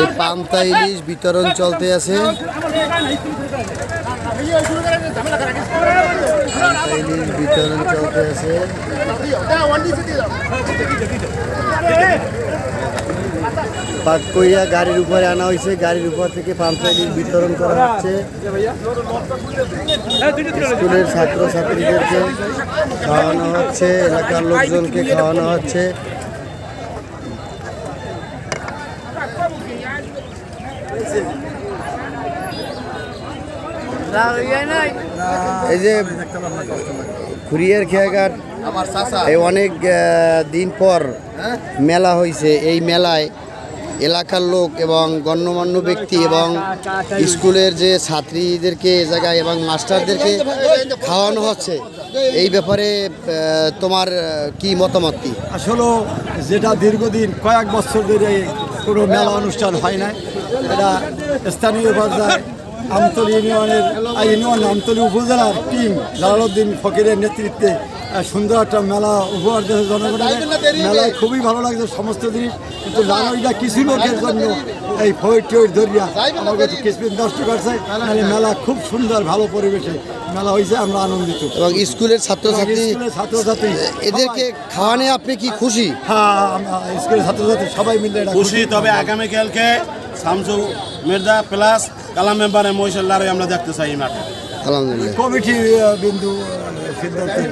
এই পান্তা ইলিশ বিতরণ চলতে আছে। ইলিশ বিতরণ চলতে আছে। পাক গাড়ির উপরে আনা হয়েছে গাড়ির উপর থেকে পান্তা ইলিশ বিতরণ করা হচ্ছে। স্কুলের ছাত্র ছাত্রীদেরকে খাওয়ানো হচ্ছে, এলাকার লোকজনকে খাওয়ানো হচ্ছে। এই যে খুরিয়ার খেয়াঘাট এই অনেক দিন পর মেলা হয়েছে এই মেলায় এলাকার লোক এবং গণ্যমান্য ব্যক্তি এবং স্কুলের যে ছাত্রীদেরকে এ জায়গায় এবং মাস্টারদেরকে খাওয়ানো হচ্ছে। এই ব্যাপারে তোমার কি মতামত কি? আসলে যেটা দীর্ঘদিন কয়েক বছর ধরে কোনো মেলা অনুষ্ঠান হয় না এটা স্থানীয় পর্যায়ে আমতলী ইউনিয়নের ইউনিয়ন আমতলী উপজেলার টিম জালালউদ্দিন ফকিরের নেতৃত্বে সুন্দর একটা মেলা উপহার দিয়েছে জনগণের মেলায় খুবই ভালো লাগছে সমস্ত জিনিস। কিন্তু জানোইটা কিছু লোকের জন্য? এই ফয়ের টয়ের ধরিয়া আমাকে একটু নষ্ট করছে। মেলা খুব সুন্দর ভালো পরিবেশে মেলা হয়েছে আমরা আনন্দিত। এবং স্কুলের ছাত্রছাত্রী ছাত্রছাত্রী। এদেরকে খাওয়ানে আপনি কি খুশি? হ্যাঁ স্কুলের ছাত্রছাত্রী সবাই মিলে এটা খুশি তবে আগামীকালকে শামসু মির্জা প্লাস কালাম মেম্বারের মহিষাল্লারই আমরা দেখতে চাই মাঠে। আলহামদুলিল্লাহ। কমিটি বিন্দু সিদ্ধান্তে